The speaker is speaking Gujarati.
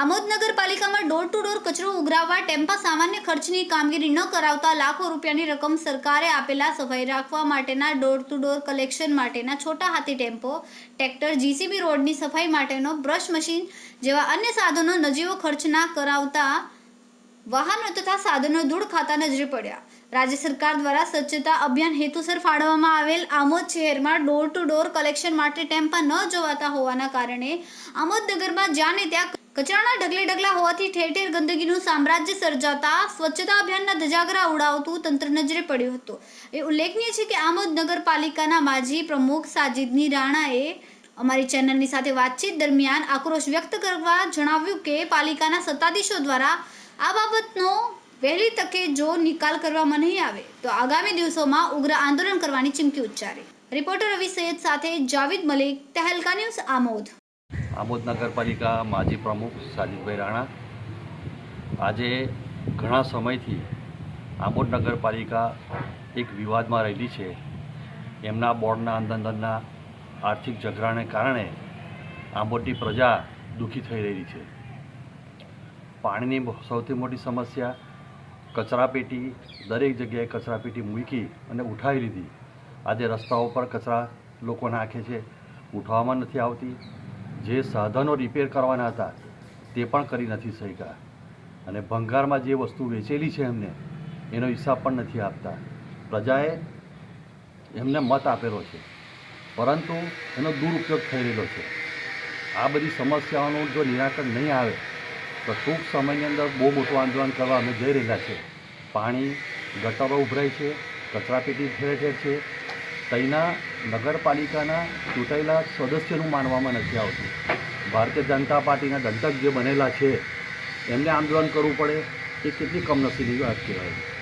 આમોદ નગરપાલિકામાં ડોર ટુ ડોર કચરો ઉઘરાવવા, ટેમ્પા સામાન્ય ખર્ચની કામગીરી ન કરાવતા લાખો રૂપિયાની રકમ સરકારે આપેલા સફાઈ રાખવા માટેના ડોર ટુ ડોર કલેક્શન માટેના Chhota Hathi tempo tractor JCB રોડની સફાઈ માટેનો બ્રશ મશીન જેવા અન્ય સાધનો નજીવો ખર્ચ ના કરાવતા વાહનો તથા સાધનો ધૂળ ખાતા નજરે પડ્યા. રાજ્ય સરકાર દ્વારા સ્વચ્છતા અભિયાન હેતુસર ફાળવવામાં આવેલ આમોદ શહેરમાં ડોર ટુ ડોર કલેક્શન માટે ટેમ્પા ન જોવાતા હોવાના કારણે આમોદ નગરમાં જ્યાં ને ત્યાં કચરાના ઢગલે ઢગલા હોવાથી ઠેર ઠેર ગંદકીનું સામ્રાજ્ય સર્જાતા સ્વચ્છતા અભિયાનના ધજાગરા ઉડાવતું તંત્ર નજરે પડ્યું હતું. એ ઉલ્લેખનીય છે કે આમોદ નગરપાલિકાના માજી પ્રમુખ સાજિદની રાણાએ અમારી ચેનલની સાથે વાતચીત દરમિયાન આક્રોશ વ્યક્ત કરવા જણાવ્યું કે પાલિકાના સત્તાધીશો દ્વારા આ બાબતનો વહેલી તકે જો નિકાલ કરવામાં નહીં આવે, તો આગામી દિવસોમાં ઉગ્ર આંદોલન કરવાની ચીમકી ઉચ્ચારી. રિપોર્ટર રવિ સૈયદ સાથે જાવિદ મલિક, તહેલકા ન્યૂઝ આમોદ. આમોદ નગરપાલિકા માજી પ્રમુખ સાજિદભાઈ રાણા. આજે ઘણા સમયથી આમોદ નગરપાલિકા એક વિવાદમાં રહેલી છે. એમના બોર્ડના અંદરના આર્થિક ઝઘડાને કારણે આંબોદની પ્રજા દુઃખી થઈ રહી છે. પાણીની સૌથી મોટી સમસ્યા કચરાપેટી, દરેક જગ્યાએ કચરાપેટી મૂકી અને ઉઠાવી લીધી. આજે રસ્તાઓ પર કચરા લોકો નાખે છે ઉઠાવવામાં નથી આવતી. જે સાધનો રિપેર કરવાના હતા, તે પણ કરી નથી શક્યા. અને ભંગારમાં જે વસ્તુ વેચેલી છે એમને, એનો હિસાબ પણ નથી આપતા. પ્રજાએ એમને મત આપેલો છે, પરંતુ એનો દુરુપયોગ થઈ રહેલો છે. આ બધી સમસ્યાઓનું જો નિરાકરણ નહીં આવે તો ટૂંક સમયની અંદર બહુ મોટું આંદોલન કરવા અમે જઈ રહેલા છે પાણી, ગટરો ઉભરાય છે, કચરાપેટી ઠેર ઠેર છે. ત્યાંના નગરપાલિકાના ચૂંટાયેલા સદસ્યનું માનવામાં નથી આવતું. ભારતીય જનતા પાર્ટીના દંતક જે બનેલા છે, એમને આંદોલન કરવું પડે, એ કેટલી કમનસીબી વાત કહેવાય.